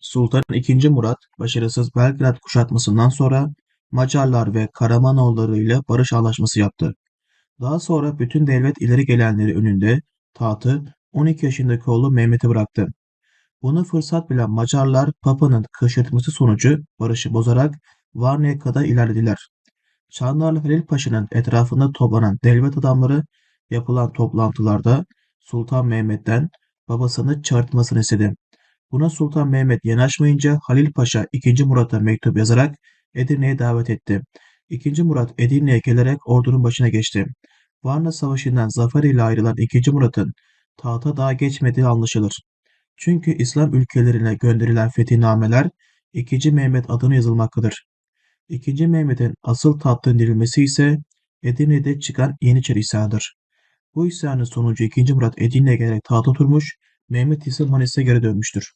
Sultan II. Murat, başarısız Belgrad kuşatmasından sonra Macarlar ve Karamanoğulları ile barış anlaşması yaptı. Daha sonra bütün devlet ileri gelenleri önünde tahtı 12 yaşındaki oğlu Mehmet'e bıraktı. Bunu fırsat bilen Macarlar Papa'nın kışkırtması sonucu barışı bozarak Varna'ya kadar ilerlediler. Çandarlı Halil Paşa'nın etrafında toplanan devlet adamları yapılan toplantılarda Sultan Mehmet'ten babasını çağırtmasını istedi. Buna Sultan Mehmet yanaşmayınca Halil Paşa II. Murat'a mektup yazarak Edirne'ye davet etti. II. Murat Edirne'ye gelerek ordunun başına geçti. Varna Savaşı'ndan zafer ile ayrılan II. Murat'ın tahta daha geçmediği anlaşılır. Çünkü İslam ülkelerine gönderilen fetihnameler II. Mehmet adına yazılmaktadır. II. Mehmet'in asıl tahttan indirilmesi ise Edirne'de çıkan Yeniçeri isyanıdır. Bu isyanın sonucu II. Murat Edirne'ye gelerek tahta oturmuş, Mehmet ise Manis'e geri dönmüştür.